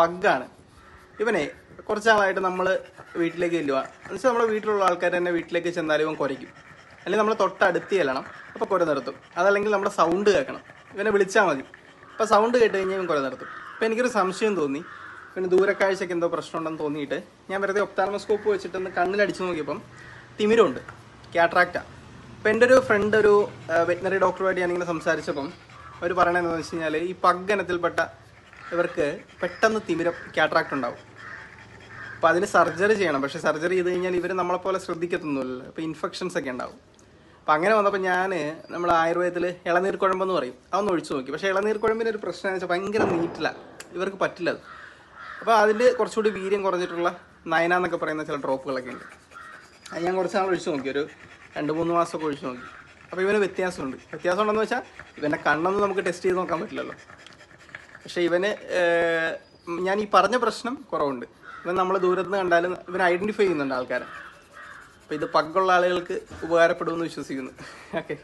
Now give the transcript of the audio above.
പഗ്ഗാണ് ഇവനെ കുറച്ചാളായിട്ട് നമ്മൾ വീട്ടിലേക്ക് ചെല്ലുക. എന്നുവെച്ചാൽ നമ്മുടെ വീട്ടിലുള്ള ആൾക്കാർ തന്നെ വീട്ടിലേക്ക് ചെന്നാലും ഇവൻ കുരയ്ക്കും. അല്ലെങ്കിൽ നമ്മൾ തൊട്ടടുത്ത് ചെല്ലണം. അപ്പോൾ കുര നിർത്തും. അതല്ലെങ്കിൽ നമ്മുടെ സൗണ്ട് കേൾക്കണം. ഇവനെ വിളിച്ചാൽ മതി. അപ്പോൾ സൗണ്ട് കേട്ട് കഴിഞ്ഞാൽ ഇവൻ കുര നിർത്തും. അപ്പോൾ എനിക്കൊരു സംശയം തോന്നി. പിന്നെ ദൂരക്കാഴ്ചയ്ക്ക് എന്തോ പ്രശ്നമുണ്ടെന്ന് തോന്നിയിട്ട് ഞാൻ വെറുതെ ഒപ്താർമോസ്കോപ്പ് വെച്ചിട്ടൊന്ന് കണ്ണിലടിച്ച് നോക്കിയപ്പം തിമിരമുണ്ട് ക്യാട്രാക്റ്റാണ് അപ്പോൾ എന്റെ ഒരു ഫ്രണ്ട് ഒരു വെറ്റിനറി ഡോക്ടറുമായിട്ട് ഞാനിങ്ങനെ സംസാരിച്ചപ്പം അവർ പറയണതെന്ന് വെച്ച് കഴിഞ്ഞാൽ ഈ പഗ് ഇനത്തിൽപ്പെട്ട ഇവർക്ക് പെട്ടെന്ന് തിമിരം കാട്രാക്ട് ഉണ്ടാവും. അപ്പോൾ അതിന് സർജറി ചെയ്യണം. പക്ഷേ സർജറി ചെയ്ത് കഴിഞ്ഞാൽ ഇവർ നമ്മളെപ്പോലെ ശ്രദ്ധിക്കത്തൊന്നുമില്ല അപ്പോൾ ഇൻഫെക്ഷൻസ് ഒക്കെ ഉണ്ടാവും. അപ്പം അങ്ങനെ വന്നപ്പോൾ ഞാൻ നമ്മൾ ആയുർവേദത്തിൽ ഇളനീർ കുഴമ്പെന്ന് പറയും. അതൊന്ന് ഒഴിച്ചു നോക്കി. പക്ഷേ ഇളനീർ കുഴമ്പിന്റെ ഒരു പ്രശ്നം എന്ന് വെച്ചാൽ ഭയങ്കര നീറ്റില്ല ഇവർക്ക് പറ്റില്ല അത്. അപ്പോൾ അതിൽ കുറച്ചുകൂടി വീര്യം കുറഞ്ഞിട്ടുള്ള നയന എന്നൊക്കെ പറയുന്ന ചില ഡ്രോപ്പുകളൊക്കെ ഉണ്ട്. അത് ഞാൻ കുറച്ച് നാൾ ഒഴിച്ചു നോക്കി. ഒരു രണ്ട് മൂന്ന് മാസമൊക്കെ ഒഴിച്ചു നോക്കി. അപ്പോൾ ഇവന് വ്യത്യാസമുണ്ട്. വ്യത്യാസം ഉണ്ടെന്ന് വെച്ചാൽ ഇവന്റെ കണ്ണൊന്നും നമുക്ക് ടെസ്റ്റ് ചെയ്ത് നോക്കാൻ പറ്റില്ലല്ലോ. പക്ഷേ ഇവന് ഞാൻ ഈ പറഞ്ഞ പ്രശ്നം കുറവുണ്ട്. ഇവൻ നമ്മൾ ദൂരത്ത് നിന്ന് കണ്ടാലും ഇവൻ ഐഡന്റിഫൈ ചെയ്യുന്നുണ്ട് ആൾക്കാരെ. അപ്പോൾ ഇത് പങ്കുള്ള ആളുകൾക്ക് ഉപകാരപ്പെടുമെന്ന് വിശ്വസിക്കുന്നു. ഓക്കെ